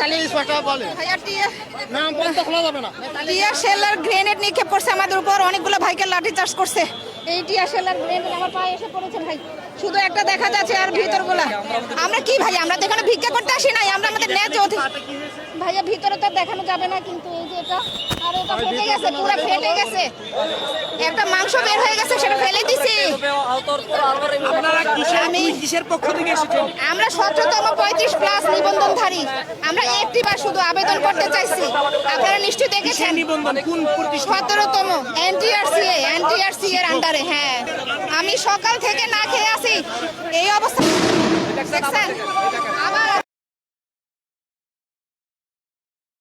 তাহলে স্পষ্ট বলে। ভাইয়া টিয়া। খোলা যাবে না। টিয়া শেলার গ্রেনেড নিক্ষেপ করছে আমাদের উপর অনেকগুলো ভাইকে লাঠি চার্জ করছে। এই টিয়া শেলার গ্রেনেড আমার পায়ে এসে পড়েছে ভাই। শুধু একটা দেখা যাচ্ছে আর ভিতরগুলা। আমরা কি ভাই আমরা তো এখানে ভিক্ষা করতে আসি নাই আমরা আমাদের ন্যায্য ভাইয়া ভিতরে তো আর দেখানো যাবে না কিন্তু এই যে এটা আর এটা ফেটে গেছে পুরো ফেটে গেছে। একটা মাংস বের হয়ে গেছে সেটা ফেলে দিছি। আমি কিসের পক্ষ থেকে এসেছেন আমরা সতেরোতম পঁয়ত্রিশ প্লাস নিবন্ধনধারী। আমরা একটি বার শুধু আবেদন করতে চাইছি। আপনারা নিশ্চয়ই দেখেছেন। নিবন্ধন? কোন সতেরোতম এনটিআরসি এনটিআরসি এর আন্ডারে হ্যাঁ। আমি সকাল থেকে না খেয়ে আছি এই অবস্থা দেখছেন?